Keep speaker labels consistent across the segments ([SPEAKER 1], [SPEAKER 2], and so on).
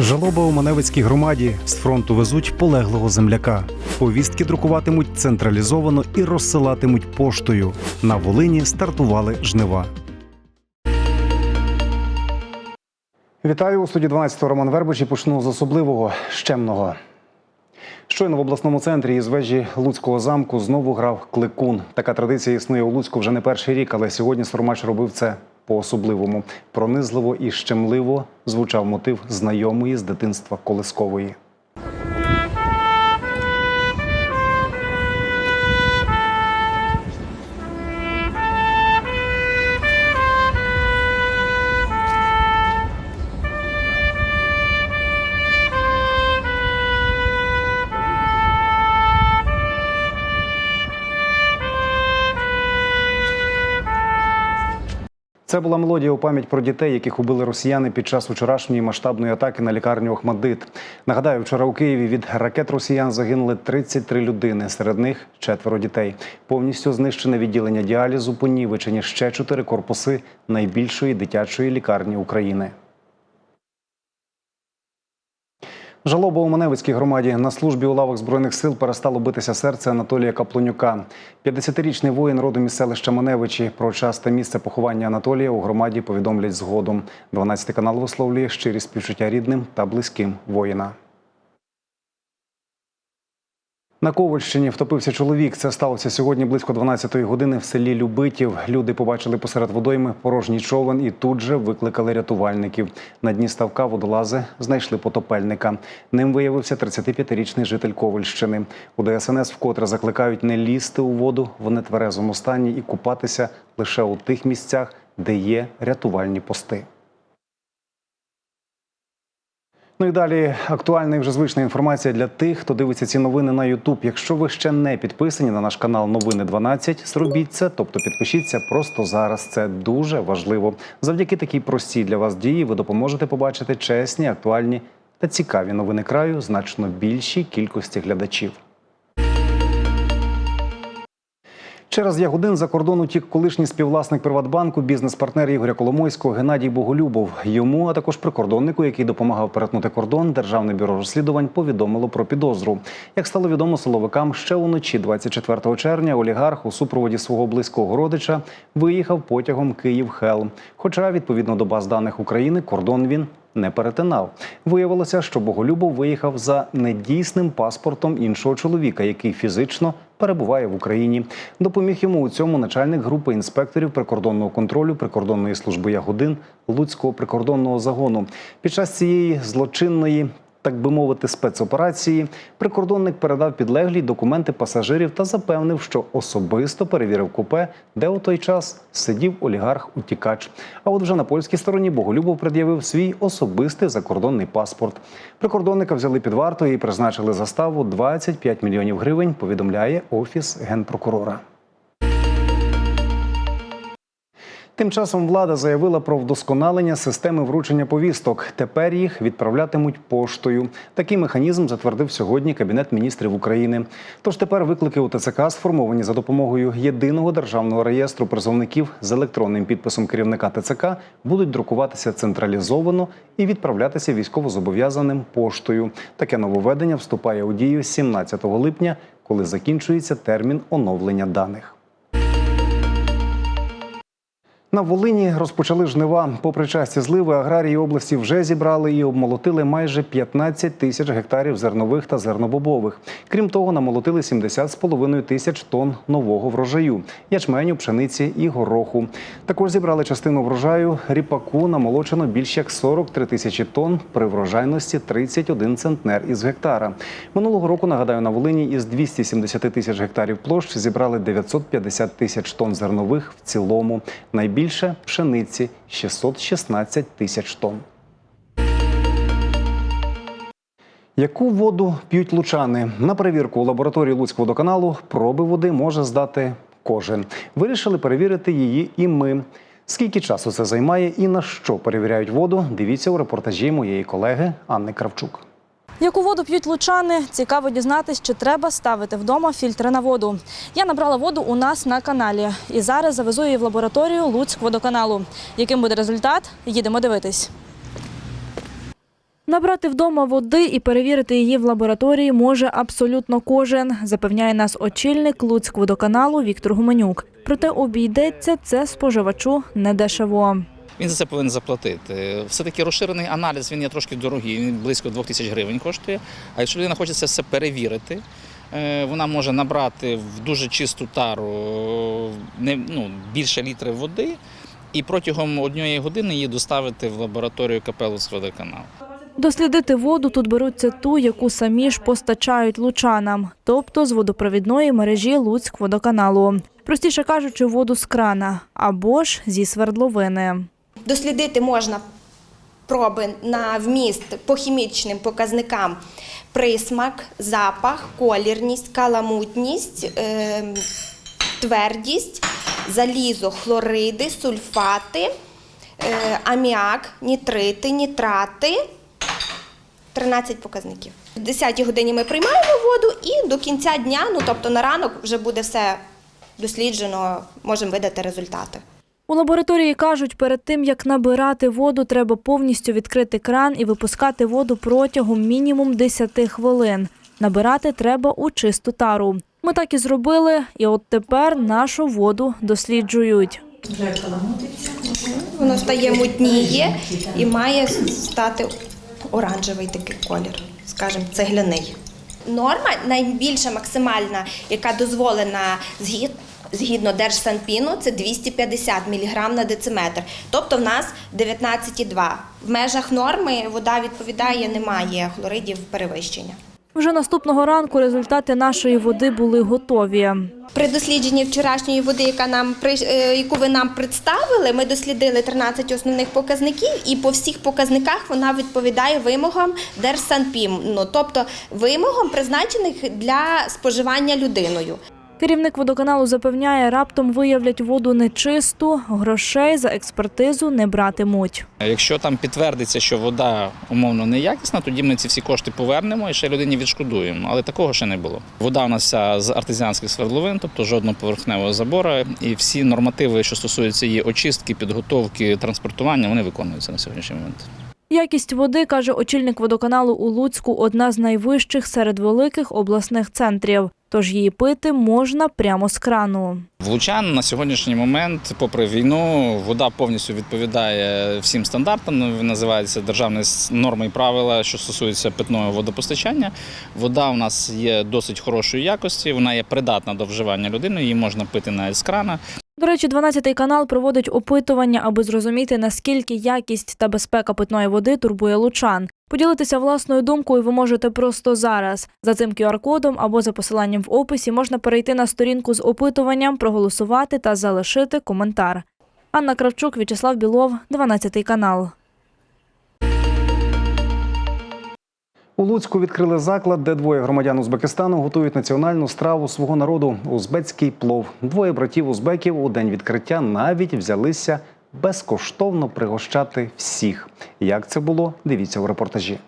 [SPEAKER 1] Жалоба у Маневицькій громаді з фронту везуть полеглого земляка. Повістки друкуватимуть централізовано і розсилатимуть поштою. На Волині стартували жнива. Вітаю у студії 12 Роман Вербич і почну з особливого щемного. Щойно в обласному центрі із вежі Луцького замку знову грав кликун. Така традиція існує у Луцьку вже не перший рік, але сьогодні Сормач робив це по-особливому. Пронизливо і щемливо звучав мотив знайомої з дитинства колискової. Це була мелодія у пам'ять про дітей, яких убили росіяни під час вчорашньої масштабної атаки на лікарню Охмадит. Нагадаю, вчора у Києві від ракет росіян загинули 33 людини. Серед них четверо дітей. Повністю знищене відділення діалізу, понівечені ще чотири корпуси найбільшої дитячої лікарні України. Жалоба у Маневицькій громаді на службі у лавах збройних сил перестало битися серце Анатолія Каплунюка. 50-річний воїн родом із селища Маневичі. Про час та місце поховання Анатолія у громаді повідомлять згодом. 12 канал висловлює щирі співчуття рідним та близьким воїна. На Ковальщині втопився чоловік. Це сталося сьогодні близько 12-ї години в селі Любитів. Люди побачили посеред водойми порожній човен і тут же викликали рятувальників. На дні ставка водолази знайшли потопельника. Ним виявився 35-річний житель Ковальщини. У ДСНС вкотре закликають не лізти у воду в нетверезому стані і купатися лише у тих місцях, де є рятувальні пости. Ну і далі актуальна і вже звична інформація для тих, хто дивиться ці новини на Ютуб. Якщо ви ще не підписані на наш канал Новини 12, зробіть це, тобто підпишіться просто зараз. Це дуже важливо. Завдяки такій простій для вас дії ви допоможете побачити чесні, актуальні та цікаві новини краю значно більшій кількості глядачів. Через Ягодин за кордон утік колишній співвласник Приватбанку, бізнес-партнер Ігоря Коломойського Геннадій Боголюбов. Йому, а також прикордоннику, який допомагав перетнути кордон, Державне бюро розслідувань повідомило про підозру. Як стало відомо силовикам, ще уночі, 24 червня, олігарх у супроводі свого близького родича виїхав потягом Київ-Хел. Хоча, відповідно до баз даних України, кордон він не перетинав. Виявилося, що Боголюбов виїхав за недійсним паспортом іншого чоловіка, який фізично перебуває в Україні. Допоміг йому у цьому начальник групи інспекторів прикордонного контролю прикордонної служби Ягодин Луцького прикордонного загону. Під час цієї злочинної. Так би мовити, спецоперації прикордонник передав підлеглій документи пасажирів та запевнив, що особисто перевірив купе, де у той час сидів олігарх-утікач. А от вже на польській стороні Боголюбов пред'явив свій особистий закордонний паспорт. Прикордонника взяли під варту і призначили заставу 25 мільйонів гривень. Повідомляє офіс генпрокурора. Тим часом влада заявила про вдосконалення системи вручення повісток. Тепер їх відправлятимуть поштою. Такий механізм затвердив сьогодні Кабінет міністрів України. Тож тепер виклики у ТЦК сформовані за допомогою єдиного державного реєстру призовників з електронним підписом керівника ТЦК будуть друкуватися централізовано і відправлятися військовозобов'язаним поштою. Таке нововведення вступає у дію 17 липня, коли закінчується термін оновлення даних. На Волині розпочали жнива. Попри часті зливи, аграрії області вже зібрали і обмолотили майже 15 тисяч гектарів зернових та зернобобових. Крім того, намолотили 70,5 тисяч тонн нового врожаю ячменю, пшениці і гороху. Також зібрали частину врожаю ріпаку, намолочено більш як 43 тисячі тонн при врожайності 31 центнер із гектара. Минулого року нагадаю, на Волині із 270 тисяч гектарів площ зібрали 950 тисяч тонн зернових в цілому. Найбільше пшениці 616 тисяч тонн. Яку воду п'ють лучани? На перевірку у лабораторії Луцького водоканалу проби води може здати кожен. Вирішили перевірити її і ми. Скільки часу це займає і на що перевіряють воду? Дивіться у репортажі моєї колеги Анни Кравчук.
[SPEAKER 2] Яку воду п'ють лучани? Цікаво дізнатись, чи треба ставити вдома фільтри на воду. Я набрала воду у нас на каналі і зараз завезу її в лабораторію Луцькводоканалу. Яким буде результат? Їдемо дивитись. Набрати вдома води і перевірити її в лабораторії може абсолютно кожен, запевняє нас очільник Луцькводоканалу Віктор Гуменюк. Проте обійдеться це споживачу недешево.
[SPEAKER 3] Він за це повинен заплатити. Все-таки розширений аналіз він є трошки дорогий, він близько 2 тисяч гривень коштує. А якщо людина хоче це все перевірити, е, вона може набрати в дуже чисту тару не, ну, більше літрів води і протягом однієї години її доставити в лабораторію КП Луцькводоканал.
[SPEAKER 2] Дослідити воду тут беруться ту, яку самі ж постачають лучанам, тобто з водопровідної мережі Луцькводоканалу. Простіше кажучи, воду з крана або ж зі свердловини.
[SPEAKER 4] Дослідити можна проби на вміст по хімічним показникам присмак, запах, колірність, каламутність, е, твердість, залізо, хлориди, сульфати, е, аміак, нітрити, нітрати. 13 показників. В 10 годині ми приймаємо воду і до кінця дня, ну тобто на ранок, вже буде все досліджено, можемо видати результати.
[SPEAKER 2] У лабораторії кажуть, перед тим як набирати воду, треба повністю відкрити кран і випускати воду протягом мінімум 10 хвилин. Набирати треба у чисту тару. Ми так і зробили, і от тепер нашу воду досліджують.
[SPEAKER 4] Воно стає мутніє і має стати оранжевий такий колір, скажімо, цегляний. Норма найбільша максимальна, яка дозволена згід- згідно Держсанпіну, це 250 мг на дециметр. Тобто в нас 19,2. В межах норми вода відповідає, немає хлоридів перевищення.
[SPEAKER 2] Вже наступного ранку результати нашої води були готові.
[SPEAKER 4] При дослідженні вчорашньої води, яка нам е, яку ви нам представили, ми дослідили 13 основних показників, і по всіх показниках вона відповідає вимогам Держсанпім, ну тобто вимогам, призначених для споживання людиною.
[SPEAKER 2] Керівник водоканалу запевняє, раптом виявлять воду нечисту, грошей за експертизу не братимуть.
[SPEAKER 3] Якщо там підтвердиться, що вода умовно неякісна, тоді ми ці всі кошти повернемо і ще людині відшкодуємо. Але такого ще не було. Вода у нас вся з артезіанських свердловин, тобто жодного поверхневого забору, і всі нормативи, що стосуються її очистки, підготовки, транспортування, вони виконуються на сьогоднішній момент.
[SPEAKER 2] Якість води, каже очільник водоканалу у Луцьку, одна з найвищих серед великих обласних центрів. Тож її пити можна прямо з крану.
[SPEAKER 3] В Лучан на сьогоднішній момент, попри війну, вода повністю відповідає всім стандартам. Ну, Називається державні норми і правила, що стосуються питного водопостачання. Вода у нас є досить хорошої якості, вона є придатна до вживання людини, її можна пити навіть з крана.
[SPEAKER 2] До речі, 12-й канал проводить опитування, аби зрозуміти, наскільки якість та безпека питної води турбує лучан. Поділитися власною думкою ви можете просто зараз. За цим QR-кодом або за посиланням в описі можна перейти на сторінку з опитуванням, проголосувати та залишити коментар. Анна Кравчук, В'ячеслав Білов, 12 канал.
[SPEAKER 1] У Луцьку відкрили заклад, де двоє громадян Узбекистану готують національну страву свого народу узбецький плов. Двоє братів узбеків у день відкриття навіть взялися безкоштовно пригощати всіх. Як це було? Дивіться у репортажі.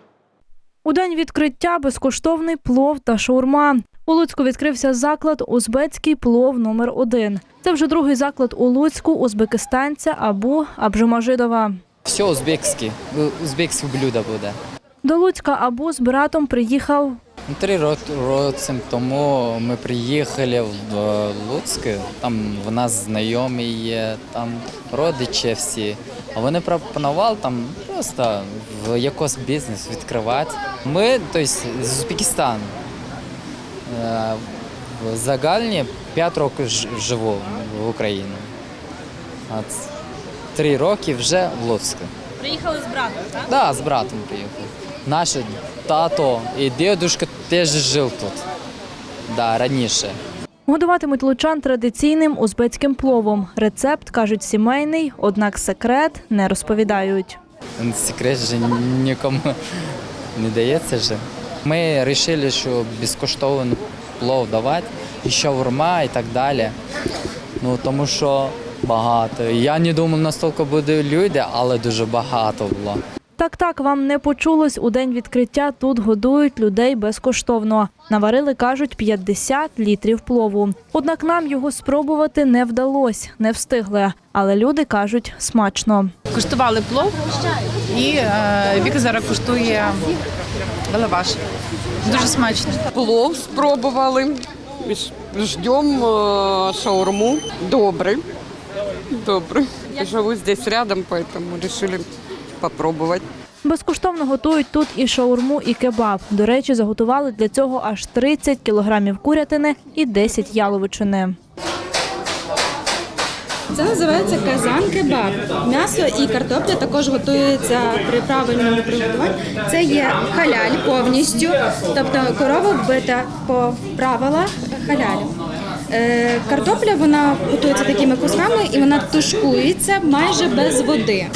[SPEAKER 2] У день відкриття безкоштовний плов та шаурма. У Луцьку відкрився заклад Узбецький плов номер 1 Це вже другий заклад у Луцьку узбекистанця Абу Абжумажидова.
[SPEAKER 5] Все узбекське, узбекське блюдо буде.
[SPEAKER 2] До Луцька Абу з братом приїхав
[SPEAKER 5] Три роки тому ми приїхали в Луцьк, там в нас знайомі є, там родичі всі. А вони пропонували там просто в якийсь бізнес відкривати. Ми, тобто, з Узбекистану. Е, В загальні 5 років живу в Україні. Три роки вже в Луцьку.
[SPEAKER 2] Приїхали з братом, так?
[SPEAKER 5] Да, з братом приїхав. Наш тато і дідусь теж жив тут. Да, раніше.
[SPEAKER 2] Годуватимуть лучан традиційним узбецьким пловом. Рецепт кажуть сімейний, однак секрет не розповідають.
[SPEAKER 5] Секрет же нікому не дається же. Ми вирішили, що безкоштовно плов давати, і шаурма і так далі. Ну, тому що багато. Я не думав, настільки буде люди, але дуже багато було.
[SPEAKER 2] Так, так, вам не почулось. У день відкриття тут годують людей безкоштовно. Наварили, кажуть, 50 літрів плову. Однак нам його спробувати не вдалося, не встигли. Але люди кажуть, смачно.
[SPEAKER 6] Куштували плов і е, Віка зараз куштує лаваш. Дуже смачно.
[SPEAKER 7] Плов спробували. Ждем э, шаурму. Добрый. Добрый. Живу здесь рядом, поэтому решили попробовать.
[SPEAKER 2] Безкоштовно готують тут і шаурму, і кебаб. До речі, заготували для цього аж 30 кілограмів курятини і 10 яловичини.
[SPEAKER 8] Це називається казан кебаб. М'ясо і картопля також готуються при правильному приготуванні. Це є халяль повністю, тобто корова вбита по правилах халялю. Е, Картопля вона готується такими кусками і вона тушкується майже без води.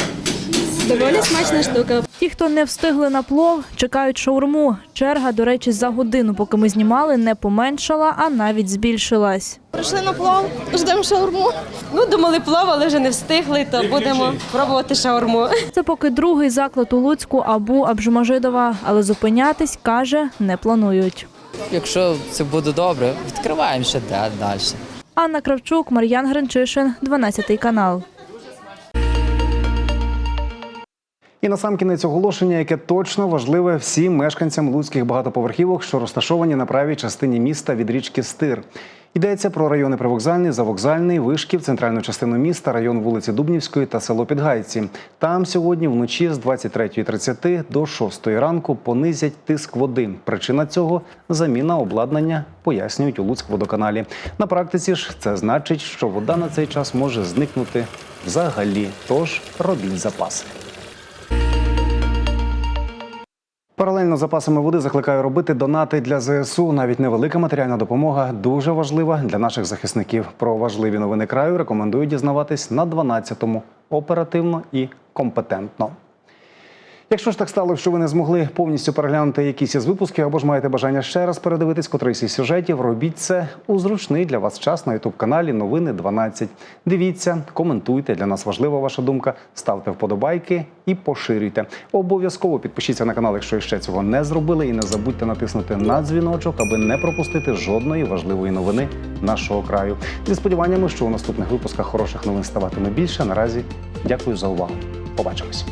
[SPEAKER 8] Доволі смачна штука.
[SPEAKER 2] Ті, хто не встигли на плов, чекають шаурму. Черга, до речі, за годину, поки ми знімали, не поменшала, а навіть збільшилась.
[SPEAKER 9] Прийшли на плов, ждемо шаурму. Ну, думали плов, але вже не встигли, то будемо пробувати шаурму.
[SPEAKER 2] Це поки другий заклад у Луцьку Абу Абжумажидова, але зупинятись, каже, не планують.
[SPEAKER 5] Якщо це буде добре, відкриваємо ще далі.
[SPEAKER 2] Анна Кравчук, Мар'ян Гринчишин, 12 канал.
[SPEAKER 1] І на сам кінець оголошення, яке точно важливе всім мешканцям луцьких багатоповерхівок, що розташовані на правій частині міста від річки Стир. Йдеться про райони Привокзальний, Завокзальний, Вишків, центральну частину міста, район вулиці Дубнівської та село Підгайці. Там сьогодні вночі з 23.30 до 6 ранку понизять тиск води. Причина цього заміна обладнання, пояснюють у Луцькводоканалі. На практиці ж це значить, що вода на цей час може зникнути взагалі. Тож робіть запаси. Паралельно з запасами води закликаю робити донати для ЗСУ. Навіть невелика матеріальна допомога дуже важлива для наших захисників. Про важливі новини краю рекомендую дізнаватись на 12-му оперативно і компетентно. Якщо ж так стало, що ви не змогли повністю переглянути якісь із випусків, або ж маєте бажання ще раз передивитись котрийсь із сюжетів, робіть це у зручний для вас час на ютуб каналі Новини 12. Дивіться, коментуйте. Для нас важлива ваша думка. Ставте вподобайки і поширюйте. Обов'язково підпишіться на канал, якщо ще цього не зробили, і не забудьте натиснути на дзвіночок, аби не пропустити жодної важливої новини нашого краю. Зі сподіваннями, що у наступних випусках хороших новин ставатиме більше. Наразі дякую за увагу. Побачимось.